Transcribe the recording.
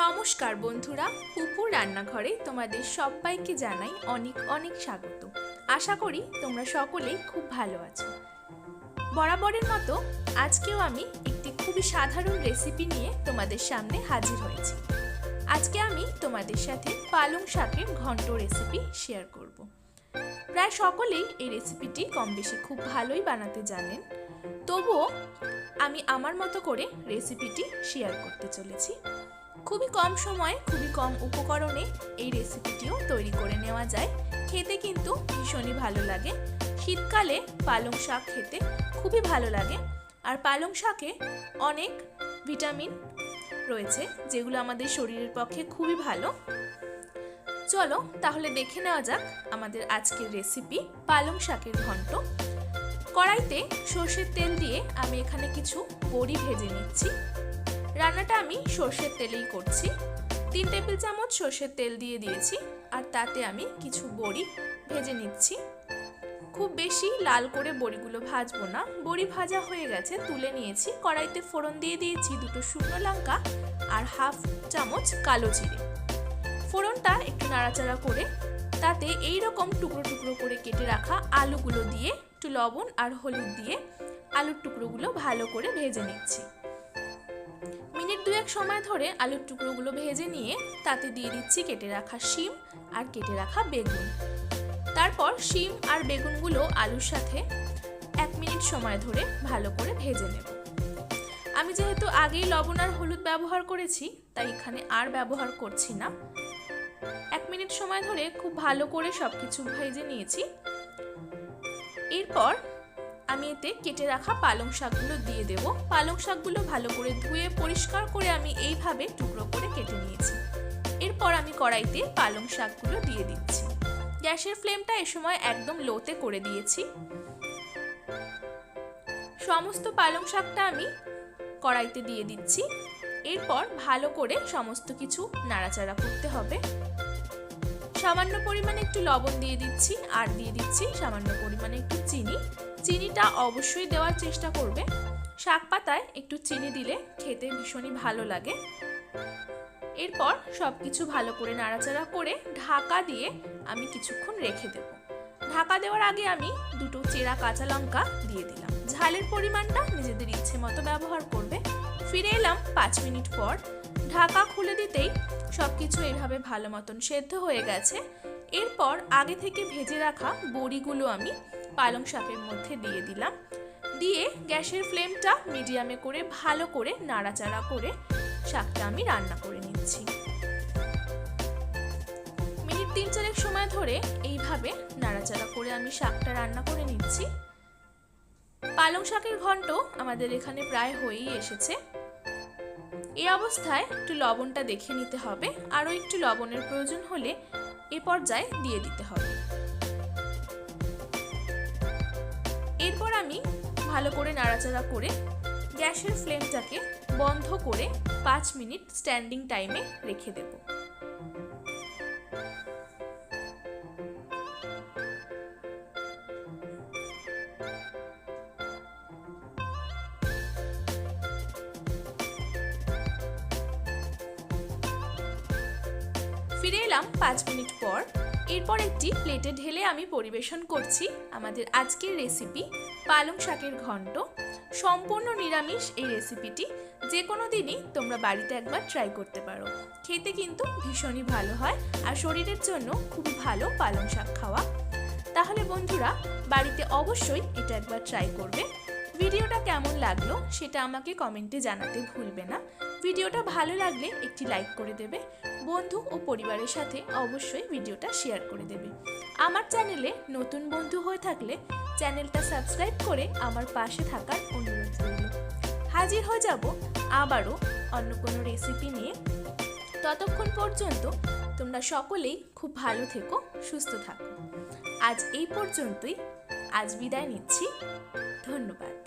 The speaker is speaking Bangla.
নমস্কার বন্ধুরা পুপুর রান্নাঘরে তোমাদের সবাইকে জানাই অনেক অনেক স্বাগত। আশা করি তোমরা সকলেই খুব ভালো আছো। বরাবরের মতো আজকেও আমি একটি খুবই সাধারণ রেসিপি নিয়ে তোমাদের সামনে হাজির হয়েছি। আজকে আমি তোমাদের সাথে পালং শাকের ঘন্ট রেসিপি শেয়ার করব। প্রায় সকলেই এই রেসিপিটি কম বেশি খুব ভালোই বানাতে জানেন। তবুও আমি আমার মতো করে রেসিপিটি শেয়ার করতে চলেছি। খুবই কম সময়ে, খুবই কম উপকরণে এই রেসিপিটিও তৈরি করে নেওয়া যায়। খেতে কিন্তু ভীষণই ভালো লাগে। শীতকালে পালং শাক খেতে খুবই ভালো লাগে। আর পালং শাকে অনেক ভিটামিন রয়েছে, যেগুলো আমাদের শরীরের পক্ষে খুবই ভালো। চলো তাহলে দেখে নেওয়া যাক আমাদের আজকের রেসিপি পালং শাকের ঘন্ট। কড়াইতে সর্ষের তেল দিয়ে আমি এখানে কিছু বড়ি ভেজে নিচ্ছি। রান্নাটা আমি সর্ষের তেলেই করছি। তিন টেবিল চামচ সর্ষের তেল দিয়ে দিয়েছি আর তাতে আমি কিছু বড়ি ভেজে নিচ্ছি। খুব বেশি লাল করে বড়িগুলো ভাজবো না। বড়ি ভাজা হয়ে গেছে, তুলে নিয়েছি। কড়াইতে ফোড়ন দিয়ে দিয়েছি দুটো শুকনো লঙ্কা আর হাফ চামচ কালো জিরে। ফোড়নটা একটু নাড়াচাড়া করে তাতে এই রকম টুকরো টুকরো করে কেটে রাখা আলুগুলো দিয়ে একটু লবণ আর হলুদ দিয়ে আলুর টুকরোগুলো ভালো করে ভেজে নিচ্ছি। মিনিট দুয়েক সময় ধরে আলুর টুকরোগুলো ভেজে নিয়ে তাতে দিয়ে দিচ্ছি কেটে রাখা শিম আর কেটে রাখা বেগুন। তারপর শিম আর বেগুনগুলো আলুর সাথে এক মিনিট সময় ধরে ভালো করে ভেজে নেব। আমি যেহেতু আগেই লবণ আর হলুদ ব্যবহার করেছি, তাই এখানে আর ব্যবহার করছি না। মিনিট সময় ধরে খুব ভালো করে সব কিছু ভেজে নিয়েছি। এরপর আমি এতে কেটে রাখা পালং শাকগুলো দিয়ে দেব। পালং শাকগুলো ভালো করে ধুয়ে, পরিষ্কার করে আমি এইভাবে টুকরো করে কেটে নিয়েছি। এরপর আমি কড়াইতে পালং শাকগুলো দিয়ে দিচ্ছি। গ্যাসের ফ্লেমটা এ সময় একদম লোতে করে দিয়েছি। সমস্ত পালং শাকটা আমি কড়াইতে দিয়ে দিচ্ছি। এরপর ভালো করে সমস্ত কিছু নাড়াচাড়া করতে হবে। সামান্য পরিমাণে একটু লবণ দিয়ে দিচ্ছি, আর দিয়ে দিচ্ছি সামান্য পরিমাণে একটু চিনি। চিনিটা অবশ্যই দেওয়ার চেষ্টা করবে। শাক পাতায় একটু চিনি দিলে খেতে ভীষণই ভালো লাগে। এরপর সব কিছু ভালো করে নাড়াচাড়া করে ঢাকা দিয়ে আমি কিছুক্ষণ রেখে দেব। ঢাকা দেওয়ার আগে আমি দুটো চেরা কাঁচা লঙ্কা দিয়ে দিলাম। ঝালের পরিমাণটা নিজেদের ইচ্ছে মতো ব্যবহার করবে। ফিরে এলাম পাঁচ মিনিট পর। ঢাকা খুলে দিতেই সব কিছু এভাবে ভালো মতন সেদ্ধ হয়ে গেছে। এরপর আগে থেকে ভেজে রাখা বড়িগুলো আমি পালং শাকের মধ্যে দিয়ে দিলাম। দিয়ে গ্যাসের ফ্লেমটা মিডিয়ামে করে ভালো করে নাড়াচাড়া করে শাকটা আমি রান্না করে নিচ্ছি। মিনিট তিন চারেক সময় ধরে এইভাবে নাড়াচাড়া করে আমি শাকটা রান্না করে নিচ্ছি। পালং শাকের ঘন্ট আমাদের এখানে প্রায় হয়েই এসেছে। এই অবস্থায় একটু লবণটা দেখে নিতে হবে আরও একটু লবণের প্রয়োজন হলে এ পর্যায়ে দিয়ে দিতে হবে। এরপর আমি ভালো করে নাড়াচাড়া করে গ্যাসের ফ্লেমটাকে বন্ধ করে পাঁচ মিনিট স্ট্যান্ডিং টাইমে রেখে দেব। ফিরে এলাম পাঁচ মিনিট পর। এরপর একটি প্লেটে ঢেলে আমি পরিবেশন করছি আমাদের আজকের রেসিপি পালং শাকের ঘন্ট। সম্পূর্ণ নিরামিষ এই রেসিপিটি যে কোনো দিনই তোমরা বাড়িতে একবার ট্রাই করতে পারো। খেতে কিন্তু ভীষণই ভালো হয় আর শরীরের জন্য খুবই ভালো পালং শাক খাওয়া। তাহলে বন্ধুরা, বাড়িতে অবশ্যই এটা একবার ট্রাই করবে। ভিডিওটা কেমন লাগল সেটা আমাকে কমেন্টে জানাতে ভুলবে না। ভিডিওটা ভালো লাগলে একটি লাইক করে দেবে। বন্ধু ও পরিবারের সাথে অবশ্যই ভিডিওটা শেয়ার করে দেবে। আমার চ্যানেলে নতুন বন্ধু হয়ে থাকলে চ্যানেলটা সাবস্ক্রাইব করে আমার পাশে থাকার অনুরোধ রইল। হাজির হয়ে যাব আবারও অন্য কোনো রেসিপি নিয়ে। ততক্ষণ পর্যন্ত তোমরা সকলেই খুব ভালো থেকো, সুস্থ থাকো। আজ এই পর্যন্তই। আজ বিদায় নিচ্ছি। ধন্যবাদ।